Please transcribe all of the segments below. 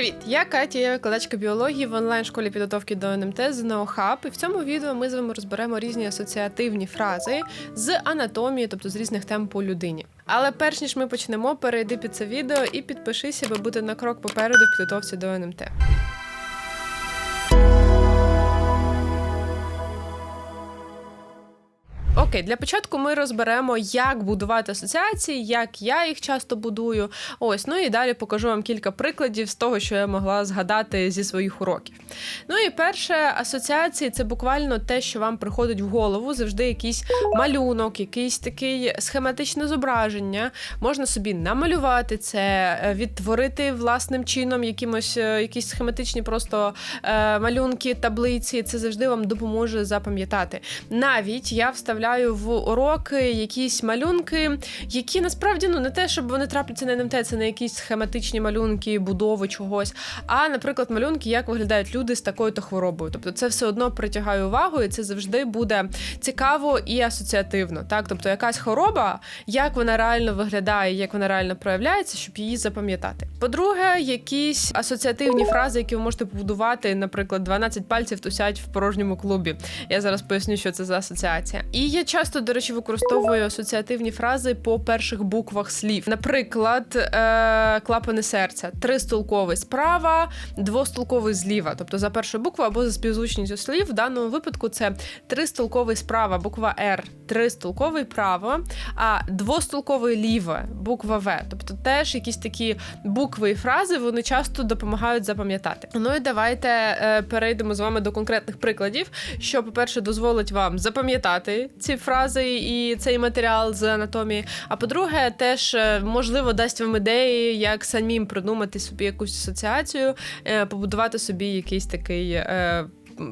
Привіт, я Катя, я викладачка біології в онлайн-школі підготовки до НМТ з NeoHub. І в цьому відео ми з вами розберемо різні асоціативні фрази з анатомії, тобто з різних тем по людині. Але перш ніж ми почнемо, перейди під це відео і підпишися, аби бути на крок попереду в підготовці до НМТ. Окей, для початку ми розберемо, як будувати асоціації, як я їх часто будую. Ось, ну і далі покажу вам кілька прикладів з того, що я могла згадати зі своїх уроків. Ну і перше, асоціації це буквально те, що вам приходить в голову, завжди якийсь малюнок, якийсь такий схематичне зображення. Можна собі намалювати це, е, відтворити власним чином якимось е, якісь схематичні просто е, малюнки, таблиці. Це завжди вам допоможе запам'ятати. Навіть я вставляю в уроки якісь малюнки, які насправді ну не те, щоб вони трапляться на НМТ, це не якісь схематичні малюнки, будови чогось. А, наприклад, малюнки, як виглядають люди з такою-то хворобою. Тобто, це все одно притягає увагу, і це завжди буде цікаво і асоціативно. Так, тобто, якась хвороба, як вона реально виглядає, як вона реально проявляється, щоб її запам'ятати. По-друге, якісь асоціативні фрази, які ви можете побудувати, наприклад, 12 пальців тусять в порожньому клубі. Я зараз поясню, що це за асоціація. І я часто, до речі, використовую асоціативні фрази по перших буквах слів. Наприклад, е- клапани серця, тристолковий справа, двостолковий зліва. Тобто за першою буквою або за співзвучністю слів. В даному випадку це тристолковий справа, буква Р, тристолковий право, а двостолковий ліве, буква В. Тобто теж якісь такі букви і фрази вони часто допомагають запам'ятати. Ну і давайте е- перейдемо з вами до конкретних прикладів, що, по-перше, дозволить вам запам'ятати ці фрази і цей матеріал з анатомії. А по-друге, теж е, можливо дасть вам ідеї, як самим придумати собі якусь асоціацію, е, побудувати собі якийсь такий.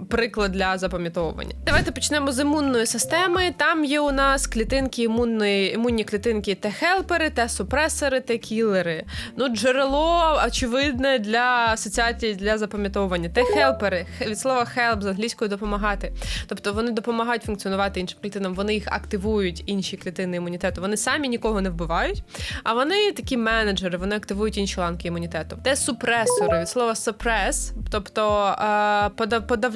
Приклад для запам'ятовування. Давайте почнемо з імунної системи. Там є у нас клітинки імунної, імунні клітинки Т-хелпери, Т-супресори, Т-кілери. Ну, джерело очевидне для асоціації для запам'ятовування. Т-хелпери від слова help з англійською допомагати. Тобто вони допомагають функціонувати іншим клітинам, вони їх активують, інші клітини імунітету. Вони самі нікого не вбивають, а вони такі менеджери, вони активують інші ланки імунітету. Т-супресори від слова suppress, тобто е,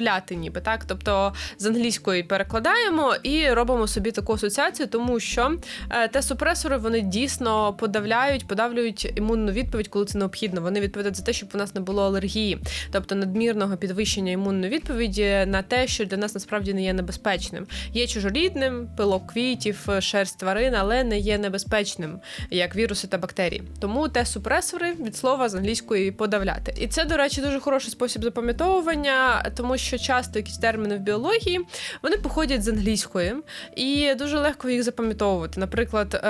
подавляти ніби так. Тобто з англійської перекладаємо і робимо собі таку асоціацію, тому що е, Т-супресори вони дійсно подавляють, подавлюють імунну відповідь, коли це необхідно. Вони відповідають за те, щоб у нас не було алергії, тобто надмірного підвищення імунної відповіді на те, що для нас насправді не є небезпечним. Є чужорідним, пилок квітів, шерсть тварин, але не є небезпечним, як віруси та бактерії. Тому Т-супресори від слова з англійської подавляти. І це, до речі, дуже хороший спосіб запам'ятовування, тому що часто якісь терміни в біології вони походять з англійської, і дуже легко їх запам'ятовувати. Наприклад.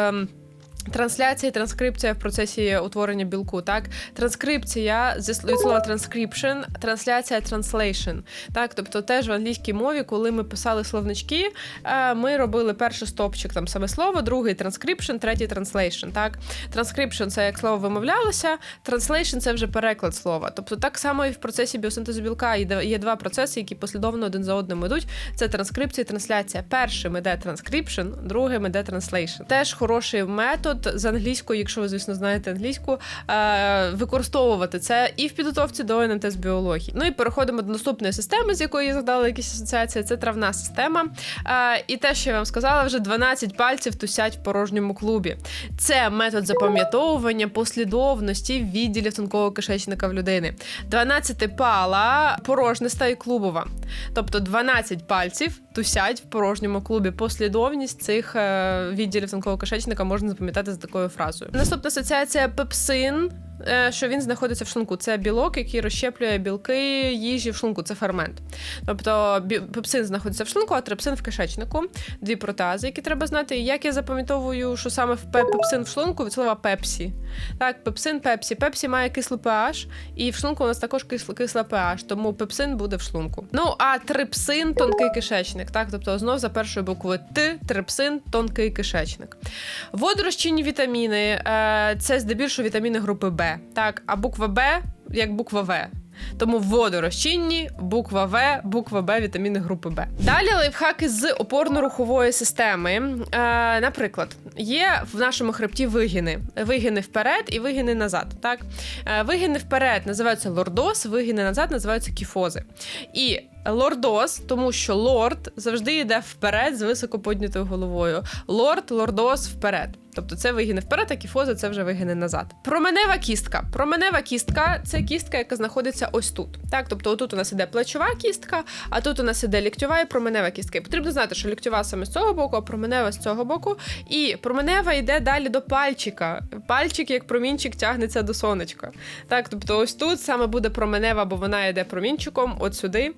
Трансляція і транскрипція в процесі утворення білку. Так, транскрипція зі слова transcription, трансляція translation. Так, тобто теж в англійській мові, коли ми писали словнички, е, ми робили перший стопчик там саме слово, другий transcription, третій translation. Так, Transcription – це як слово вимовлялося, translation – це вже переклад слова. Тобто, так само і в процесі біосинтезу білка є два процеси, які послідовно один за одним йдуть. Це транскрипція і трансляція. Першим іде transcription, другим іде translation. Теж хороший метод з англійською, якщо ви, звісно, знаєте англійську, е, використовувати це і в підготовці до НМТ з біології. Ну і переходимо до наступної системи, з якої я згадала якісь асоціації. Це травна система. Е, і те, що я вам сказала, вже 12 пальців тусять в порожньому клубі. Це метод запам'ятовування послідовності відділів тонкого кишечника в людини. 12 пала порожниста і клубова. Тобто 12 пальців тусять в порожньому клубі. Послідовність цих е, відділів тонкого кишечника можна запам'ятати за такою фразою. Наступна асоціація пепсин. Е, що він знаходиться в шлунку. Це білок, який розщеплює білки їжі в шлунку. Це фермент. Тобто пепсин знаходиться в шлунку, а трипсин в кишечнику. Дві протази, які треба знати. І як я запам'ятовую, що саме пепсин в шлунку від слова пепсі. Так, пепсин, пепсі. Пепсі має кислий pH, і в шлунку у нас також кисла, кисла pH, тому пепсин буде в шлунку. Ну а трипсин тонкий кишечник. Так, тобто знов за першою буквою Т, трипсин, тонкий кишечник. Водорозчинні вітаміни е, це здебільшого вітаміни групи Б. Так, а буква Б як буква В. Тому водорозчинні, буква В, буква Б, вітаміни групи Б. Далі лайфхаки з опорно-рухової системи. Е, Наприклад, є в нашому хребті вигини. Вигини вперед і вигини назад. Так? Е, Вигини вперед називаються лордоз, вигини назад називаються кіфози. І лордоз, тому що лорд завжди йде вперед з високо піднятою головою. Лорд, лордоз вперед. Тобто це вигини вперед, а кіфози це вже вигини назад. Променева кістка. Променева кістка це кістка, яка знаходиться ось тут. Так, тобто отут у нас іде плечова кістка, а тут у нас іде ліктьова і променева кістка. І потрібно знати, що ліктьова саме з цього боку, а променева з цього боку. І променева йде далі до пальчика. Пальчик, як промінчик, тягнеться до сонечка. Так, тобто ось тут саме буде променева, бо вона йде промінчиком от сюди.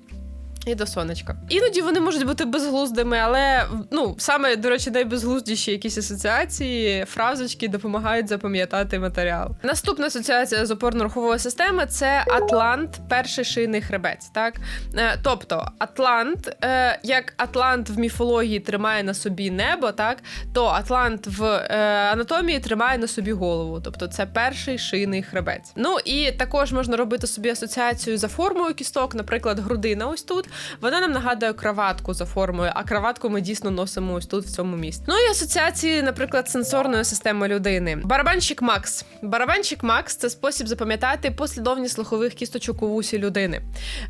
І до сонечка. Іноді вони можуть бути безглуздими, але ну саме до речі, найбезглуздіші якісь асоціації, фразочки допомагають запам'ятати матеріал. Наступна асоціація з опорно-рухової системи це Атлант, перший шийний хребець. Так, Е, тобто Атлант, е, як Атлант в міфології тримає на собі небо, так то Атлант в е, анатомії тримає на собі голову. Тобто це перший шийний хребець. Ну і також можна робити собі асоціацію за формою кісток, наприклад, грудина ось тут. Вона нам нагадує краватку за формою, а краватку ми дійсно носимо ось тут, в цьому місці. Ну і асоціації, наприклад, сенсорної системи людини. Барабанщик Макс. Барабанщик Макс це спосіб запам'ятати послідовність слухових кісточок у вусі людини.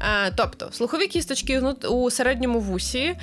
Е, тобто, слухові кісточки у середньому вусі е,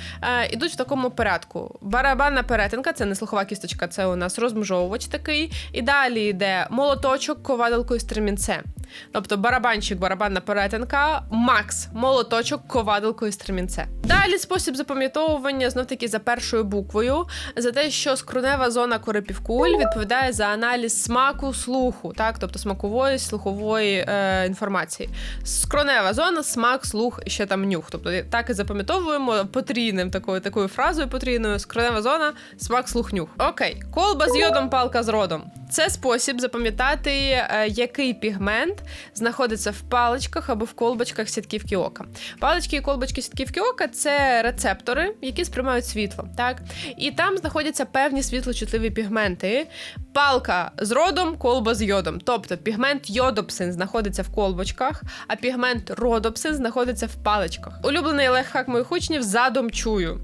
ідуть в такому порядку. Барабанна перетинка це не слухова кісточка, це у нас розмежовувач такий. І далі йде молоточок, ковадалко і стремінце. Тобто барабанщик, барабанна перетинка, Макс, молоточок, ковадилко і стремінце. Далі спосіб запам'ятовування знов таки за першою буквою, за те, що скронева зона корепівкуль відповідає за аналіз смаку слуху, так, тобто смакової, слухової е, інформації. Скронева зона, смак, слух ще там нюх. Тобто так і запам'ятовуємо потрійним такою такою фразою потрійною. Скронева зона, смак, слух, нюх. Окей, колба з йодом, палка з родом. Це спосіб запам'ятати, е, який пігмент знаходиться в паличках або в колбочках сітківки ока. Палички і колбочки сітківки ока це рецептори, які сприймають світло. Так? І там знаходяться певні світлочутливі пігменти. Палка з родом, колба з йодом. Тобто пігмент йодопсин знаходиться в колбочках, а пігмент родопсин знаходиться в паличках. Улюблений лайфхак моїх учнів задом чую.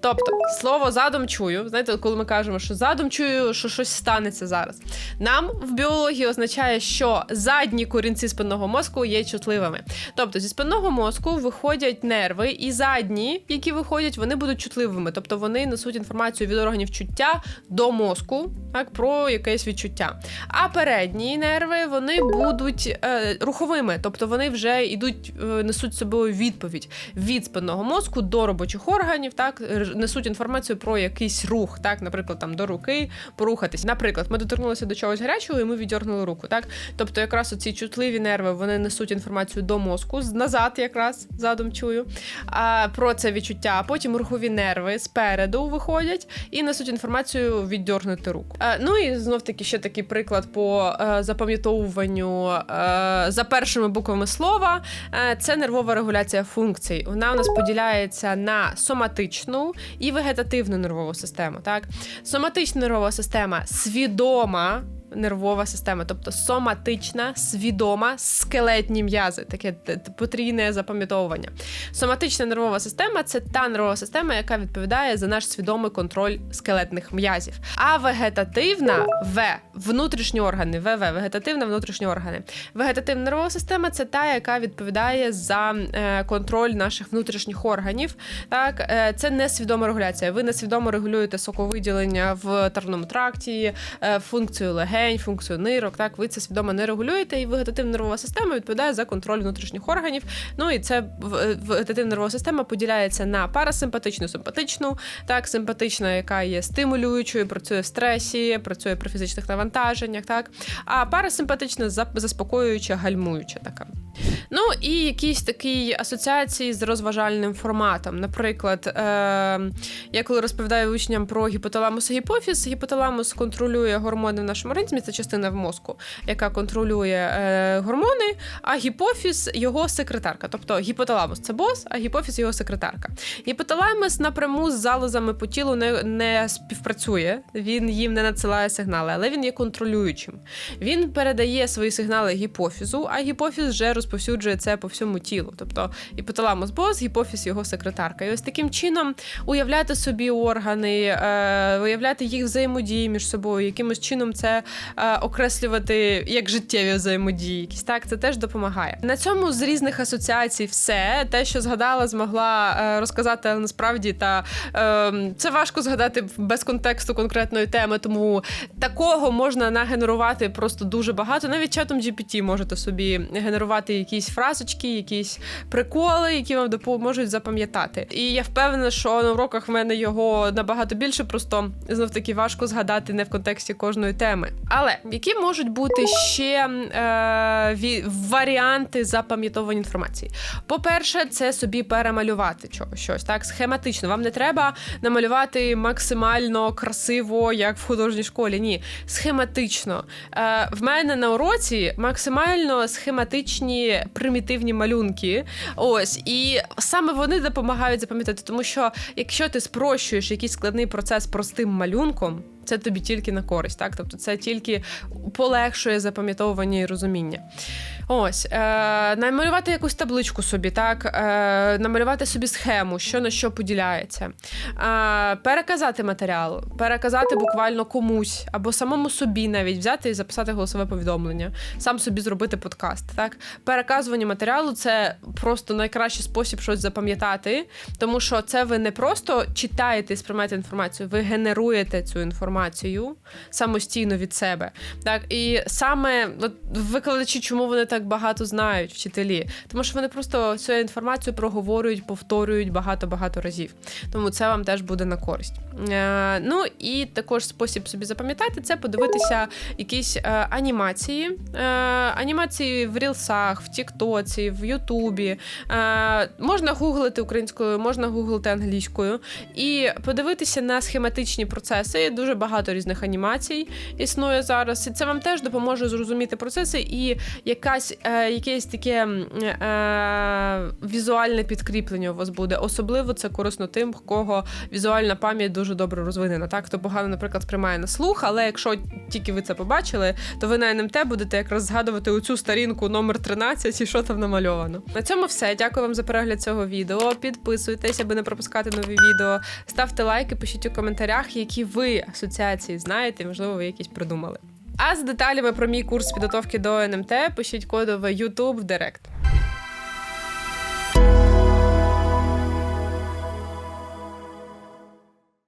Тобто, слово задом чую, знаєте, коли ми кажемо, що задом чую, що щось станеться зараз. Нам в біології означає, що задні корінці спинного мозку є чутливими. Тобто зі спинного мозку виходять нерви, і задні, які виходять, вони будуть чутливими. Тобто вони несуть інформацію від органів чуття до мозку, так, про якесь відчуття. А передні нерви вони будуть е, руховими, тобто вони вже йдуть, е, несуть з собою відповідь від спинного мозку до робочих органів, так несуть інформацію про якийсь рух, так, наприклад, там до руки порухатись. Наприклад, ми доторкнулися до чогось гарячого, і ми віддернули руку. Так, тобто, якраз оці чутливі нерви вони несуть інформацію до мозку назад, якраз задом чую. А про це відчуття. А потім рухові нерви спереду виходять і несуть інформацію віддернути руку. Е, ну і знов таки ще такий приклад по е, запам'ятовуванню е, за першими буквами слова. Е, це нервова регуляція функцій. Вона у нас поділяється на соматичну і вегетативну нервову систему. Так, соматична нервова система свідома. tá? Нервова система, тобто соматична, свідома, скелетні м'язи, таке потрійне запам'ятовування. Соматична нервова система це та нервова система, яка відповідає за наш свідомий контроль скелетних м'язів. А вегетативна В внутрішні органи, ВВ, вегетативна внутрішні органи. Вегетативна нервова система це та, яка відповідає за е, контроль наших внутрішніх органів. Так, е, це несвідома регуляція. Ви несвідомо регулюєте соковиділення в травному тракті, е, функцію легень, функцію нирок. Так, ви це свідомо не регулюєте, і вегетативна нервова система відповідає за контроль внутрішніх органів. Ну і це в- вегетативна нервова система поділяється на парасимпатичну, симпатичну, так, симпатична, яка є стимулюючою, працює в стресі, працює при фізичних навантаженнях, так. А парасимпатична заспокоююча, гальмуюча така. Ну і якісь такі асоціації з розважальним форматом. Наприклад, е- я коли розповідаю учням про гіпоталамус і гіпофіз, гіпоталамус контролює гормони в нашому організмі, це частина в мозку, яка контролює е- гормони, а гіпофіз його секретарка. Тобто гіпоталамус це бос, а гіпофіз його секретарка. Гіпоталамус напряму з залозами по тілу не, не співпрацює, він їм не надсилає сигнали, але він є контролюючим. Він передає свої сигнали гіпофізу, а гіпофіз вже розповсюджує це по всьому тілу. Тобто іпоталамус бос, гіпофіз його секретарка. І ось таким чином уявляти собі органи, е, уявляти їх взаємодії між собою, якимось чином це е, окреслювати як життєві взаємодії. Якісь так, це теж допомагає. На цьому з різних асоціацій все те, що згадала, змогла е, розказати, але насправді та е, це важко згадати без контексту конкретної теми, тому такого можна нагенерувати просто дуже багато. Навіть чатом GPT можете собі генерувати якісь фразочки, якісь приколи, які вам допоможуть запам'ятати. І я впевнена, що на уроках в мене його набагато більше, просто знов таки важко згадати не в контексті кожної теми. Але які можуть бути ще е, варіанти запам'ятовування інформації? По-перше, це собі перемалювати чого- щось так схематично. Вам не треба намалювати максимально красиво, як в художній школі. Ні, схематично. Е, в мене на уроці максимально схематичні примітивні малюнки. Ось і саме вони допомагають запам'ятати, тому що якщо ти спрощуєш якийсь складний процес простим малюнком. Це тобі тільки на користь, так? Тобто це тільки полегшує запам'ятовування і розуміння. Ось, е, намалювати якусь табличку собі, так, е, намалювати собі схему, що на що поділяється, е, переказати матеріал, переказати буквально комусь або самому собі навіть взяти і записати голосове повідомлення, сам собі зробити подкаст. Так, переказування матеріалу це просто найкращий спосіб щось запам'ятати, тому що це ви не просто читаєте і сприймаєте інформацію, ви генеруєте цю інформацію самостійно від себе. Так, і саме от, викладачі, чому вони так багато знають, вчителі, тому що вони просто цю інформацію проговорюють, повторюють багато-багато разів. Тому це вам теж буде на користь. Е, ну і також спосіб собі запам'ятати це подивитися якісь е, анімації, е, анімації в рілсах, в Тіктоці, в Ютубі. Е, можна гуглити українською, можна гуглити англійською і подивитися на схематичні процеси. Дуже багато різних анімацій існує зараз. І це вам теж допоможе зрозуміти процеси і якась е, якесь таке е, візуальне підкріплення у вас буде. Особливо це корисно тим, в кого візуальна пам'ять дуже добре розвинена. Так, хто погано, наприклад, сприймає на слух, але якщо тільки ви це побачили, то ви на НМТ будете якраз згадувати оцю сторінку номер 13 і що там намальовано. На цьому все. Дякую вам за перегляд цього відео. Підписуйтесь, аби не пропускати нові відео. Ставте лайки, пишіть у коментарях, які ви асоціації знаєте, можливо, ви якісь придумали. А з деталями про мій курс підготовки до НМТ пишіть кодове YouTube в Директ.